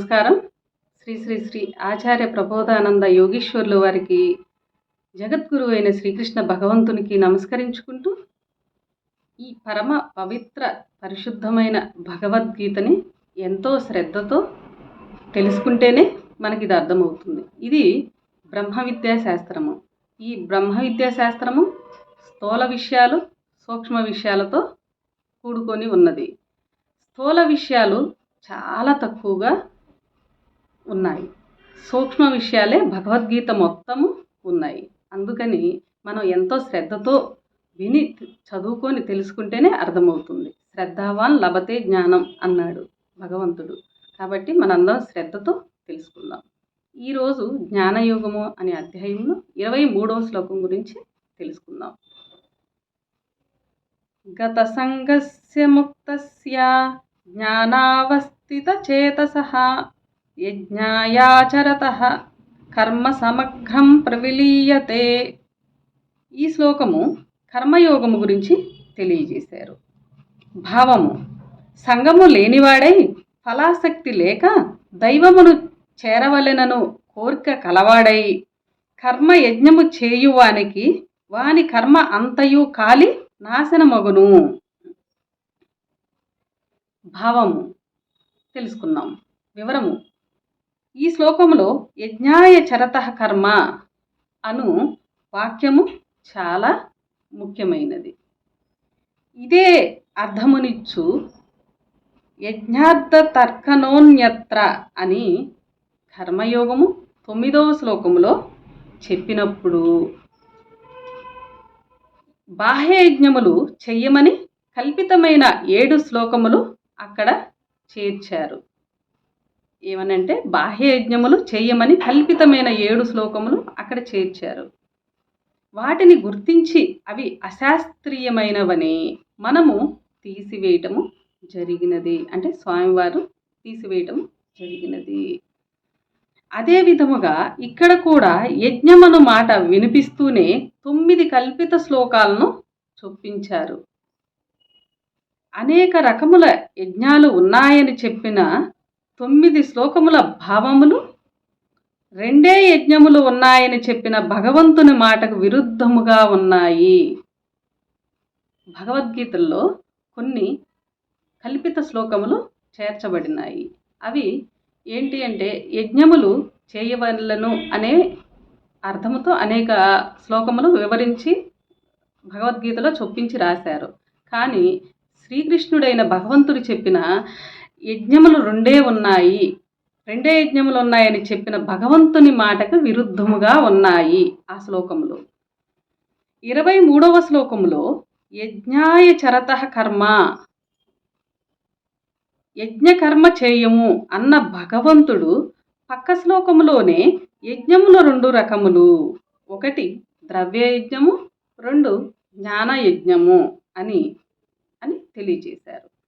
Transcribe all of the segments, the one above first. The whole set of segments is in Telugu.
నమస్కారం. శ్రీ శ్రీ ఆచార్య ప్రబోధానంద యోగీశ్వర్లు వారికి జగద్గురు అయిన శ్రీకృష్ణ భగవంతునికి నమస్కరించుకుంటూ ఈ పరమ పవిత్ర పరిశుద్ధమైన భగవద్గీతని ఎంతో శ్రద్ధతో తెలుసుకుంటేనే మనకి ఇది అర్థమవుతుంది. ఇది బ్రహ్మ విద్యా శాస్త్రము. ఈ బ్రహ్మ విద్యాశాస్త్రము స్థూల విషయాలు సూక్ష్మ విషయాలతో కూడుకొని ఉన్నది. స్థూల విషయాలు చాలా తక్కువగా ఉన్నాయి. సూక్ష్మ విషయాలే భగవద్గీత మొత్తము ఉన్నాయి. అందుకని మనం ఎంతో శ్రద్ధతో విని చదువుకొని తెలుసుకుంటేనే అర్థమవుతుంది. శ్రద్ధావాన్ లభతే జ్ఞానం అన్నాడు భగవంతుడు. కాబట్టి మనందరం శ్రద్ధతో తెలుసుకుందాం. ఈరోజు జ్ఞానయోగము అనే అధ్యాయంలో ఇరవై మూడవ శ్లోకం గురించి తెలుసుకుందాం. గత సంగస్య ముక్త జ్ఞానావస్థిత చేతస యజ్ఞాయాచరత కర్మ సమగ్రం ప్రవిలీయతే. ఈ శ్లోకము కర్మయోగము గురించి తెలియజేశారు. భావము సంగము లేనివాడై ఫలాసక్తి లేక దైవమును చేరవలెనను కోరిక కలవాడై కర్మ యజ్ఞము చేయువానికి వాని కర్మ అంతయు కాలి నాశనమగును. భావము తెలుసుకున్నాం. వివరము ఈ శ్లోకంలో యజ్ఞాయ చరత కర్మ అను వాక్యము చాలా ముఖ్యమైనది. ఇదే అర్థమునిచ్చు యజ్ఞార్థ తర్కనోన్యత్ర అని కర్మయోగము తొమ్మిదవ శ్లోకములో చెప్పినప్పుడు బాహ్యయజ్ఞములు చెయ్యమని కల్పితమైన ఏడు శ్లోకములు అక్కడ చేర్చారు. ఏమనంటే బాహ్యయజ్ఞములు చేయమని కల్పితమైన ఏడు శ్లోకములు అక్కడ చేర్చారు. వాటిని గుర్తించి అవి అశాస్త్రీయమైనవని మనము తీసివేయటము జరిగినది. అంటే స్వామివారు తీసివేయటం జరిగినది. అదే విధముగా ఇక్కడ కూడా యజ్ఞమను మాట వినిపిస్తూనే తొమ్మిది కల్పిత శ్లోకాలను చొప్పించారు. అనేక రకముల యజ్ఞాలు ఉన్నాయని చెప్పిన తొమ్మిది శ్లోకముల భావములు రెండే యజ్ఞములు ఉన్నాయని చెప్పిన భగవంతుని మాటకు విరుద్ధముగా ఉన్నాయి. భగవద్గీతల్లో కొన్ని కల్పిత శ్లోకములు చేర్చబడినాయి. అవి ఏంటి అంటే యజ్ఞములు చేయవలను అనే అర్థముతో అనేక శ్లోకములు వివరించి భగవద్గీతలో చొప్పించి రాశారు. కానీ శ్రీకృష్ణుడైన భగవంతుడు చెప్పిన యజ్ఞములు రెండే ఉన్నాయి. రెండే యజ్ఞములు ఉన్నాయని చెప్పిన భగవంతుని మాటకు విరుద్ధముగా ఉన్నాయి ఆ శ్లోకములు. ఇరవై మూడవ శ్లోకములో యజ్ఞాయ చరత కర్మ యజ్ఞకర్మ చేయము అన్న భగవంతుడు పక్క శ్లోకములోనే యజ్ఞములు రెండు రకములు. ఒకటి ద్రవ్య యజ్ఞము రెండు జ్ఞాన యజ్ఞము అని అని తెలియజేశారు.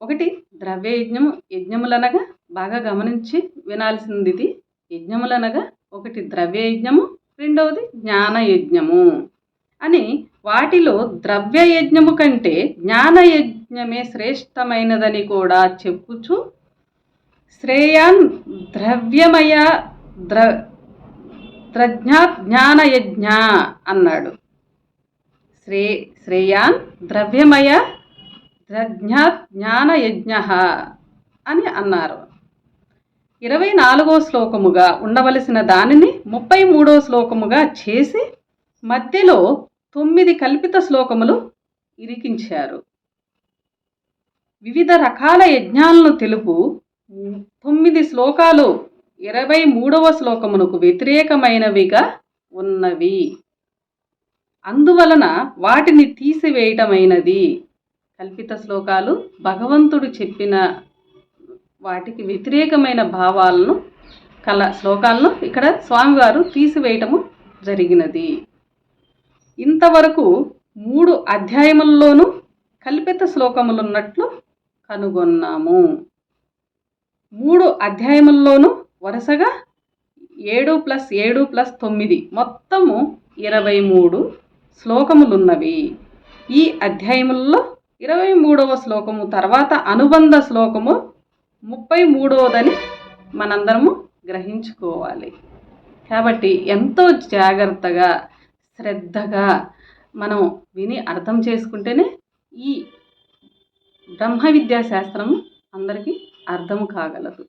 ఒకటి ద్రవ్య యజ్ఞము యజ్ఞములనగా బాగా గమనించి వినాల్సింది ఇది యజ్ఞములనగా ఒకటి ద్రవ్య యజ్ఞము రెండవది జ్ఞాన యజ్ఞము. అని వాటిలో ద్రవ్య యజ్ఞము కంటే జ్ఞాన యజ్ఞమే శ్రేష్టమైనదని కూడా చెప్పుచు శ్రేయాన్ ద్రవ్యమయ ద్ర ద్రజ్ఞా జ్ఞాన యజ్ఞ అన్నాడు. శ్రే శ్రేయాన్ ద్రవ్యమయ ద్రజ్ఞా జ్ఞాన యజ్ఞ అని అన్నారు. ఇరవై నాలుగో శ్లోకముగా ఉండవలసిన దానిని ముప్పై మూడో శ్లోకముగా చేసి మధ్యలో తొమ్మిది కల్పిత శ్లోకములు ఇరికించారు. వివిధ రకాల యజ్ఞాలను తెలుపు తొమ్మిది శ్లోకాలు ఇరవై మూడవ శ్లోకమునకు వ్యతిరేకమైనవిగా ఉన్నవి. అందువలన వాటిని తీసివేయటమైనది. కల్పిత శ్లోకాలు భగవంతుడు చెప్పిన వాటికి వ్యతిరేకమైన భావాలను కల శ్లోకాలను ఇక్కడ స్వామివారు తీసివేయటము జరిగినది. ఇంతవరకు మూడు అధ్యాయముల్లోనూ కల్పిత శ్లోకములున్నట్లు కనుగొన్నాము. మూడు అధ్యాయముల్లోనూ వరుసగా ఏడు ప్లస్ ఏడు ప్లస్ తొమ్మిది మొత్తము ఇరవై మూడు శ్లోకములున్నవి. ఈ అధ్యాయముల్లో ఇరవై మూడవ శ్లోకము తర్వాత అనుబంధ శ్లోకము ముప్పై మూడవదని మనందరము గ్రహించుకోవాలి. కాబట్టి ఎంతో జాగ్రత్తగా శ్రద్ధగా మనం విని అర్థం చేసుకుంటేనే ఈ బ్రహ్మ విద్యా శాస్త్రము అందరికీ అర్థం కాగలదు.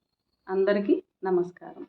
అందరికీ నమస్కారం.